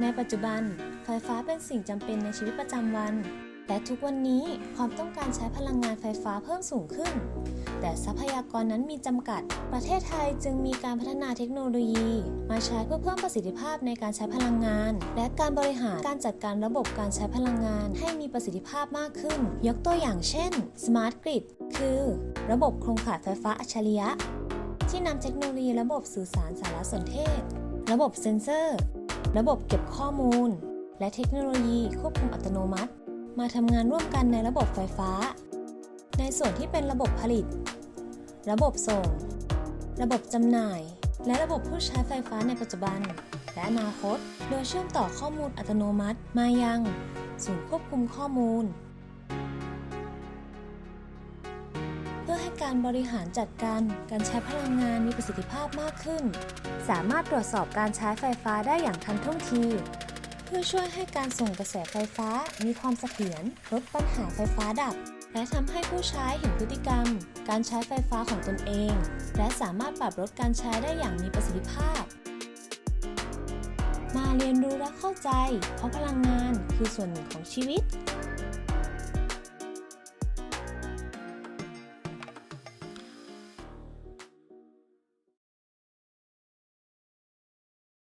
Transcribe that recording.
ในปัจจุบัน ไฟฟ้าเป็นสิ่งจำเป็นในชีวิตประจำวัน และทุกวันนี้ความต้องการใช้พลังงานไฟฟ้าเพิ่มสูงขึ้น แต่ทรัพยากรนั้นมีจำกัด ประเทศไทยจึงมีการพัฒนาเทคโนโลยี มาใช้เพื่อเพิ่มประสิทธิภาพในการใช้พลังงาน และการบริหารการจัดการระบบการใช้พลังงานให้มีประสิทธิภาพมากขึ้น ยกตัวอย่างเช่น Smart Grid คือ ระบบโครงข่ายไฟฟ้าอัจฉริยะ ที่นำเทคโนโลยีระบบสื่อสารสารสนเทศ ระบบเซ็นเซอร์ ระบบเก็บข้อมูล และเทคโนโลยีควบคุมอัตโนมัติ มาทำงานร่วมกันในระบบไฟฟ้า ในส่วนที่เป็นระบบผลิต ระบบส่ง ระบบจำหน่าย และระบบผู้ใช้ไฟฟ้าในปัจจุบัน และอนาคต โดยเชื่อมต่อข้อมูลอัตโนมัติมายัง ศูนย์ควบคุมข้อมูล การบริหารจัดการการใช้พลังงานมีประสิทธิภาพมากขึ้น สามารถตรวจสอบการใช้ไฟฟ้าได้อย่างทันท่วงที เพื่อช่วยให้การส่งกระแสไฟฟ้ามีความเสถียรลดปัญหาไฟฟ้าดับ และทำให้ผู้ใช้เห็นพฤติกรรม การใช้ไฟฟ้าของตนเอง และสามารถปรับลดการใช้ได้อย่างมีประสิทธิภาพ มาเรียนรู้และเข้าใจ เพราะพลังงานคือส่วนหนึ่งของชีวิต